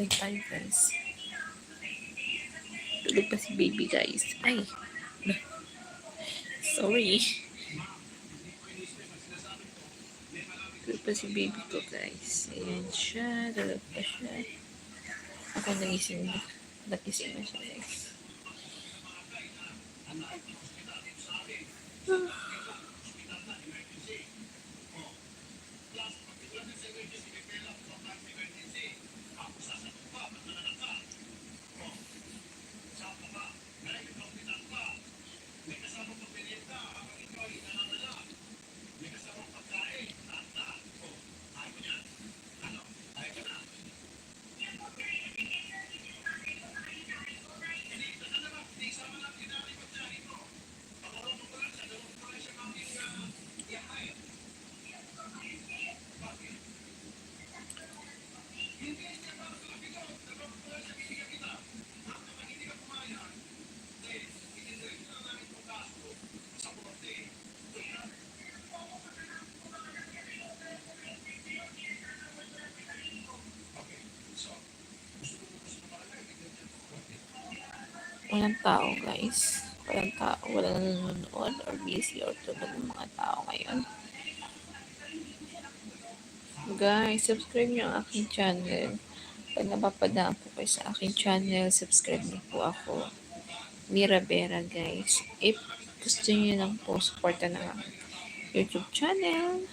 Live tayo guys. Tulog pa si baby guys. Ay. Sorry. Tulog pa si baby ko guys. Ayan siya. Tulog pa siya. Ako nagising na. Nagising na siya guys. Walang tao guys. Walang tao. Walang nanonood or busy or tulog ng mga tao ngayon. Guys, subscribe nyo ang aking channel. Pag napapadaan po kayo sa aking channel, subscribe niyo po ako. Mira Vera guys. If gusto niyo lang po, supportan ng aking YouTube channel.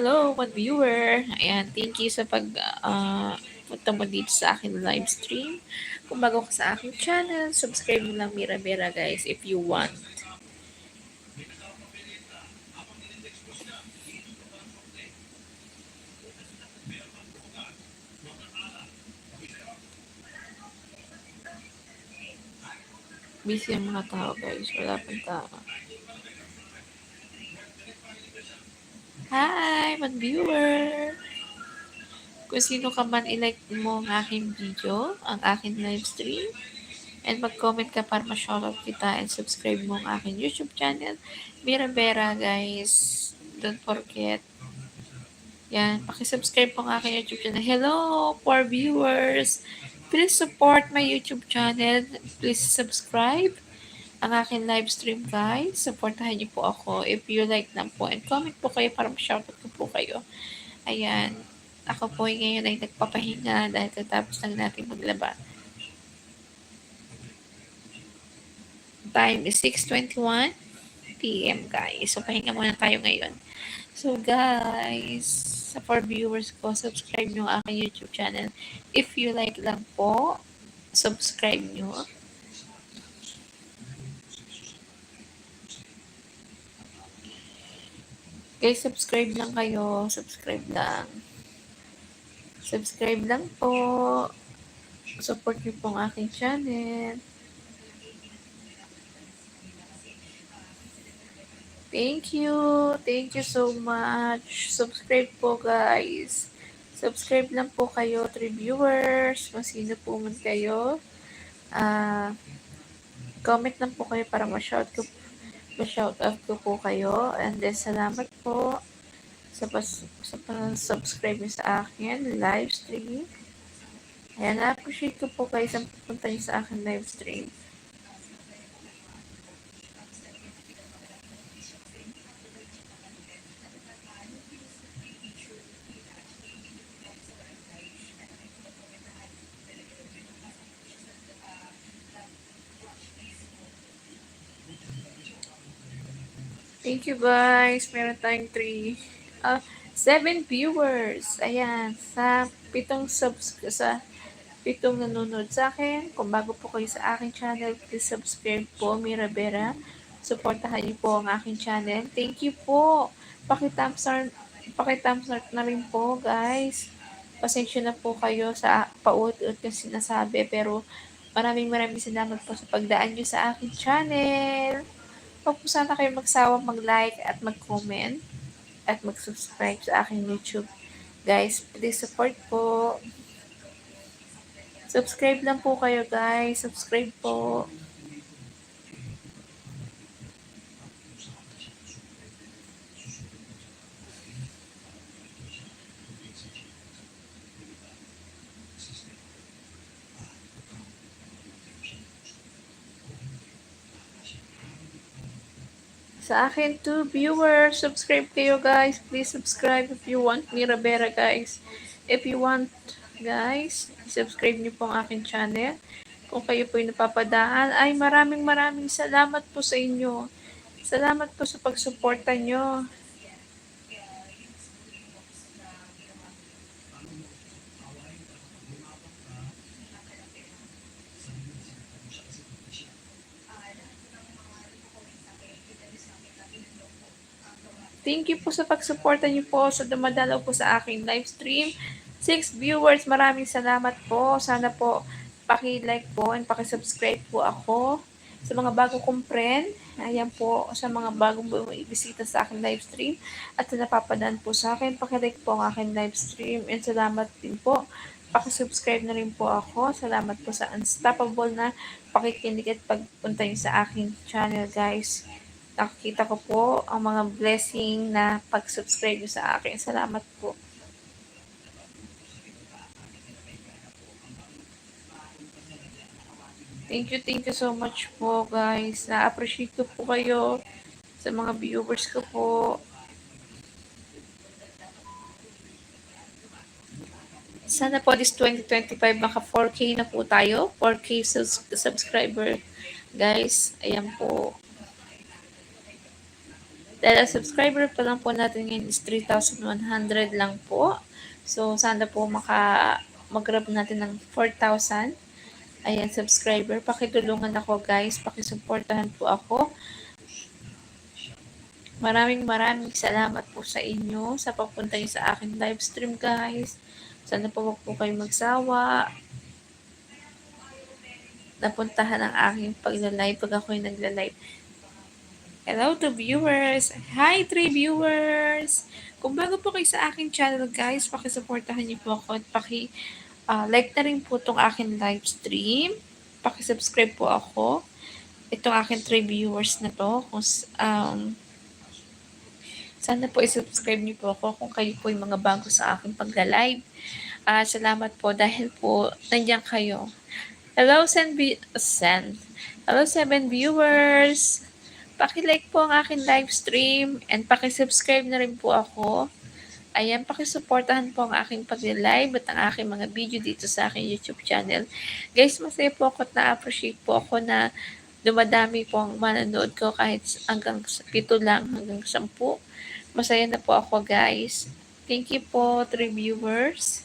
Hello, one viewer. Ayan, thank you sa pag uh, mo dito sa akin live stream. Kung bago ka sa aking channel, subscribe mo lang Mira Vera guys if you want. Busy ang mga tao guys. Wala pang tao. Hi, mga viewer! Kung sino ka man i-like mo ang aking video, ang aking live stream, and mag-comment ka para ma-shoutout kita and subscribe mo ang aking YouTube channel, Mira Vera, guys. Don't forget. Yan, pakisubscribe po ang aking YouTube channel. Hello, poor viewers! Please support my YouTube channel. Please subscribe ang aking live stream guys. Supportahan niyo po ako if you like lang po. And comment po kayo para ma-shoutout ko po kayo. Ayan. Ako po ngayon ay nagpapahinga dahil katapos lang natin maglaba. Time is 6.21 p.m. guys. So, pahinga muna tayo ngayon. So, guys, sa for viewers ko, subscribe nyo ang aking YouTube channel. If you like lang po, subscribe nyo. Guys, subscribe lang kayo. Subscribe lang. Subscribe lang po. Support niyo po ang aking channel. Thank you. Thank you so much. Subscribe po, guys. Subscribe lang po kayo, three viewers. Kung sino po man kayo. Uh, comment lang po kayo para ma-shout ko pa-shout out ko po kayo. And then, salamat po sa, pas, sa subscribe sa akin live stream. Ayan, na-appreciate ko po kayo sa pupunta niyo sa akin live stream. Thank you guys. Meron tayong 3 uh, 7 viewers. Ayan, sa pitong subs sa pitong nanonood sa akin. Kung bago po kayo sa aking channel, please subscribe po, Mira Vera. Supportahan niyo po ang aking channel. Thank you po. Paki-thumbs up, paki-thumbs up na rin po, guys. Pasensya na po kayo sa paulit-ulit yung sinasabi, pero Maraming maraming salamat po sa pagdaan nyo sa aking channel. Huwag po sana kayo magsawa mag-like at mag-comment at mag-subscribe sa aking YouTube. Guys, please support po. Subscribe lang po kayo guys. Subscribe po. Sa akin to viewers, subscribe kayo guys. Please subscribe if you want Mira Vera guys. If you want guys, subscribe niyo po ang aking channel. Kung kayo po ay napapadaan, ay maraming maraming salamat po sa inyo. Salamat po sa pagsuporta nyo. Thank you po sa pagsuporta niyo po sa dumadalaw po sa aking live stream. Six viewers, maraming salamat po. Sana po paki-like po and paki-subscribe po ako sa mga bago kong friend. Ayan po sa mga bagong bisita sa aking live stream at sa napapadaan po sa akin. Paki-like po ang aking live stream and salamat din po. Paki-subscribe na rin po ako. Salamat po sa unstoppable na pakikinig at pagpunta niyo sa aking channel guys nakikita ko po ang mga blessing na pag-subscribe sa akin. Salamat po. Thank you, thank you so much po guys. Na-appreciate ko po kayo sa mga viewers ko po. Sana po this 2025 maka 4K na po tayo. 4K sus- subscriber. Guys, ayan po. Dahil ang subscriber pa lang po natin ngayon is 3,100 lang po. So, sana po maka mag-grab natin ng 4,000. Ayan, subscriber. Pakitulungan ako guys. Pakisuportahan po ako. Maraming maraming salamat po sa inyo sa pagpunta niyo sa akin live stream guys. Sana po wag po kayo magsawa. Napuntahan ang aking pagla-live pag ako'y nagla-live. Hello to viewers! Hi, three viewers! Kung bago po kayo sa aking channel, guys, pakisuportahan niyo po ako at paki uh, like na rin po itong aking live stream. Pakisubscribe po ako. Itong aking three viewers na to. Kung, um, sana po i-subscribe niyo po ako kung kayo po yung mga bago sa aking pagla-live. Uh, salamat po dahil po nandiyan kayo. Hello, Sen, Sen. Hello, seven viewers. Paki-like po ang aking live stream and paki-subscribe na rin po ako. Ayan, pakisuportahan po ang aking pag-live at ang aking mga video dito sa aking YouTube channel. Guys, masaya po ako at na-appreciate po ako na dumadami po ang manonood ko kahit hanggang pito lang, hanggang sampu. Masaya na po ako guys. Thank you po, three viewers.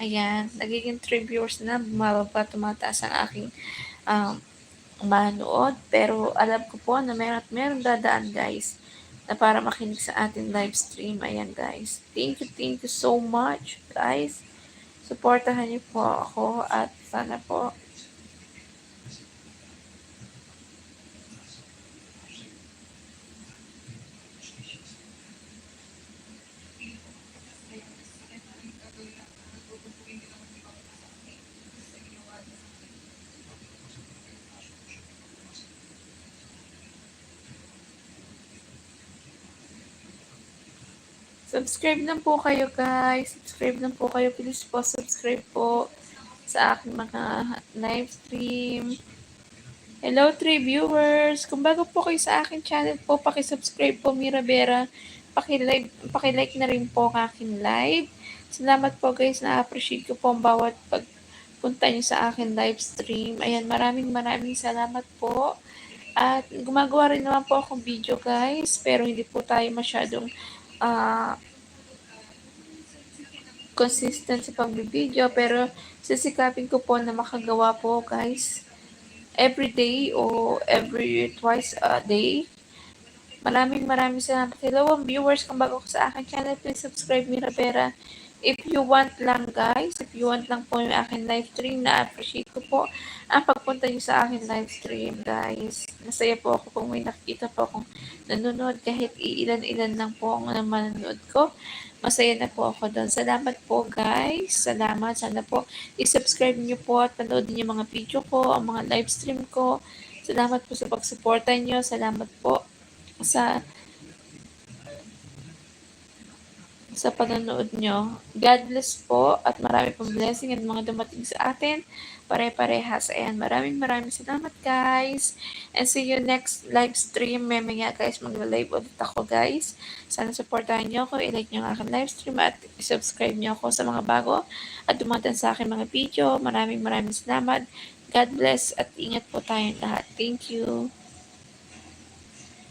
Ayan, nagiging three viewers na, bumababa, tumataas ang aking um, manood. Pero alam ko po na meron at meron dadaan guys na para makinig sa ating live stream. Ayan guys. Thank you, thank you so much guys. Supportahan niyo po ako at sana po Subscribe lang po kayo guys. Subscribe lang po kayo. Please po subscribe po sa aking mga live stream. Hello, three viewers. Kung bago po kayo sa akin channel po, paki-subscribe po Mira Vera. Paki-like, paki-like na rin po ang aking live. Salamat po guys. Na-appreciate ko po ang bawat pagpunta niyo sa akin live stream. Ayan, maraming maraming salamat po. At gumagawa rin naman po akong video guys. Pero hindi po tayo masyadong uh, consistent sa pagbibideo pero sisikapin ko po na makagawa po guys every day o every twice a day. Maraming maraming salamat. Hello viewers, kung bago ko sa akin channel, please subscribe Mira Vera If you want lang guys, if you want lang po yung akin live stream, na-appreciate ko po ang pagpunta niyo sa akin live stream guys. Masaya po ako kung may nakikita po akong nanonood kahit iilan-ilan lang po ang manonood ko. Masaya na po ako doon. Salamat po guys. Salamat. Sana po i-subscribe niyo po at panoodin niyo mga video ko, ang mga live stream ko. Salamat po sa pagsuporta niyo. Salamat po sa sa panonood nyo. God bless po at marami pong blessing at mga dumating sa atin. Pare-parehas. Ayan, maraming maraming salamat guys. And see you next live stream. Mamaya guys, mag-live ulit ako guys. Sana supportahan nyo ako, i-like nyo ang aking live stream at subscribe nyo ako sa mga bago at dumatan sa akin mga video. Maraming maraming salamat. God bless at ingat po tayong lahat. Thank you.